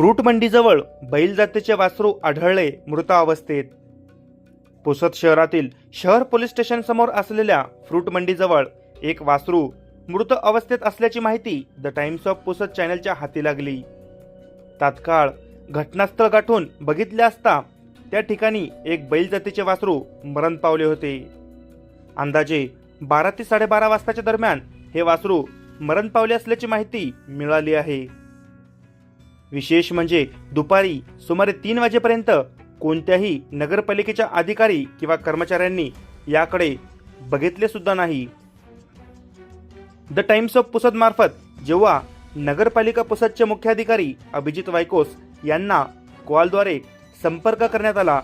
Fruit मंडीजवळ बैल जातीचे वासरू आढळले मृत अवस्थेत पुसद शहरातील शहर पोलीस स्टेशन समोर असलेल्या फ्रूट मंडीजवळ एक वासरू मृत अवस्थेत असल्याची माहिती द टाइम्स ऑफ पुसद चॅनलच्या हाती लागली. तात्काळ घटनास्थळ गाठून बघितले असता त्या ठिकाणी एक बैल जातीचे वासरू मरण पावले होते. अंदाजे बारा ते साडेबारा वाजताच्या दरम्यान हे वासरू मरण पावले असल्याची माहिती मिळाली आहे. विशेष म्हणजे दुपारी सुमारे तीन वाजेपर्यंत कोणत्याही नगरपालिकेच्या अधिकारी किंवा कर्मचाऱ्यांनी याकडे बघितले सुद्धा नाही. द टाइम्स ऑफ पुसद मार्फत जेव्हा नगरपालिका पुसदचे मुख्याधिकारी अभिजित वायकोस यांना कॉलद्वारे संपर्क करण्यात आला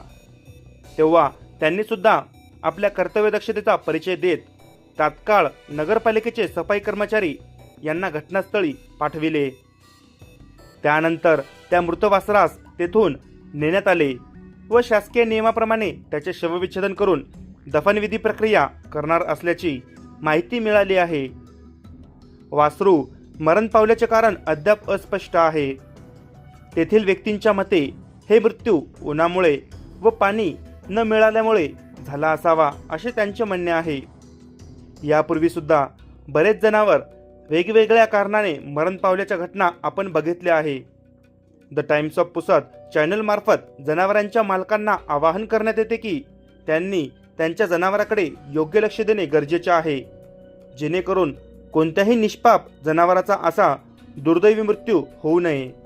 तेव्हा त्यांनी सुद्धा आपल्या कर्तव्यदक्षतेचा परिचय देत तात्काळ नगरपालिकेचे सफाई कर्मचारी यांना घटनास्थळी पाठविले. त्यानंतर त्या मृत वासरास तेथून नेण्यात आले व शासकीय नियमाप्रमाणे त्याचे शवविच्छेदन करून दफनविधी प्रक्रिया करणार असल्याची माहिती मिळाली आहे. वासरू मरण पावल्याचे कारण अद्याप अस्पष्ट आहे. तेथील व्यक्तींच्या मते हे मृत्यू उन्हामुळे व पाणी न मिळाल्यामुळे झाला असावा असे त्यांचे म्हणणे आहे. यापूर्वी सुद्धा बरेच जनावर वेगवेगळ्या कारणाने मरण पावल्याच्या घटना आपण बघितल्या आहे. द टाइम्स ऑफ पुसद चॅनलमार्फत जनावरांच्या मालकांना आवाहन करण्यात येते की त्यांनी त्यांच्या जनावराकडे योग्य लक्ष देणे गरजेचे आहे. जेणेकरून कोणत्याही निष्पाप जनावराचा असा दुर्दैवी मृत्यू होऊ नये.